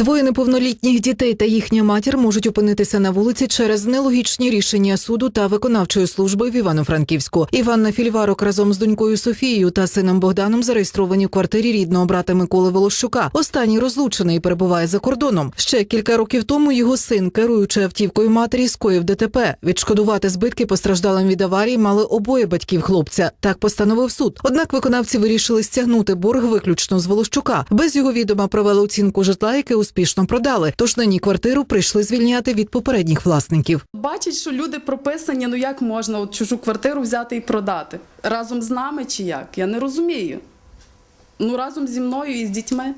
Двоє неповнолітніх дітей та їхня матір можуть опинитися на вулиці через нелогічні рішення суду та виконавчої служби в Івано-Франківську. Іванна Фільварок разом з донькою Софією та сином Богданом зареєстровані в квартирі рідного брата Миколи Волощука. Останній розлучений і перебуває за кордоном. Ще кілька років тому його син, керуючи автівкою матері, скоїв ДТП. Відшкодувати збитки постраждалим від аварії мали обоє батьків хлопця. Так постановив суд. Однак виконавці вирішили стягнути борг виключно з Волощука. Без його відома провели оцінку житла, яке успішно продали. Тож нині квартиру прийшли звільняти від попередніх власників. Бачить, що люди прописані, ну як можна от чужу квартиру взяти і продати? Разом з нами чи як? Я не розумію. Ну, разом зі мною і з дітьми.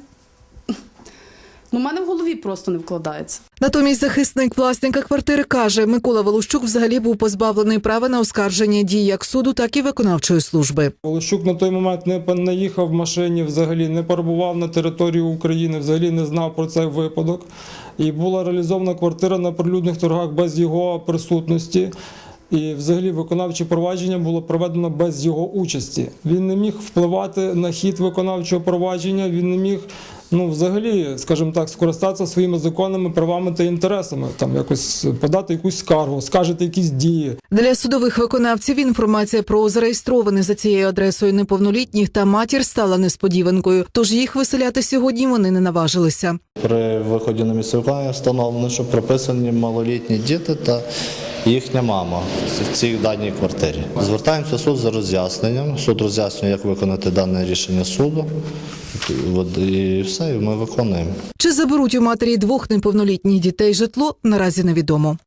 Ну, в мене в голові просто не вкладається. Натомість захисник власника квартири каже, Микола Волощук взагалі був позбавлений права на оскарження дій як суду, так і виконавчої служби. Волощук на той момент не пон- не їхав в машині, взагалі не перебував на території України, взагалі не знав про цей випадок. І була реалізована квартира на прилюдних торгах без його присутності. І взагалі виконавче провадження було проведено без його участі. Він не міг впливати на хід виконавчого провадження, він не міг. Ну, взагалі, скажімо так, скористатися своїми законними правами та інтересами, там якось подати якусь скаргу, скажете якісь дії. Для судових виконавців інформація про зареєстрованих за цією адресою неповнолітніх та матір стала несподіванкою. Тож їх виселяти сьогодні вони не наважилися. При виході на місце встановлено, що прописані малолітні діти та їхня мама в цій даній квартирі. Звертаємося в суд за роз'ясненням. Суд роз'яснює, як виконати дане рішення суду. І все, і ми виконуємо. Чи заберуть у матері двох неповнолітніх дітей житло, наразі невідомо.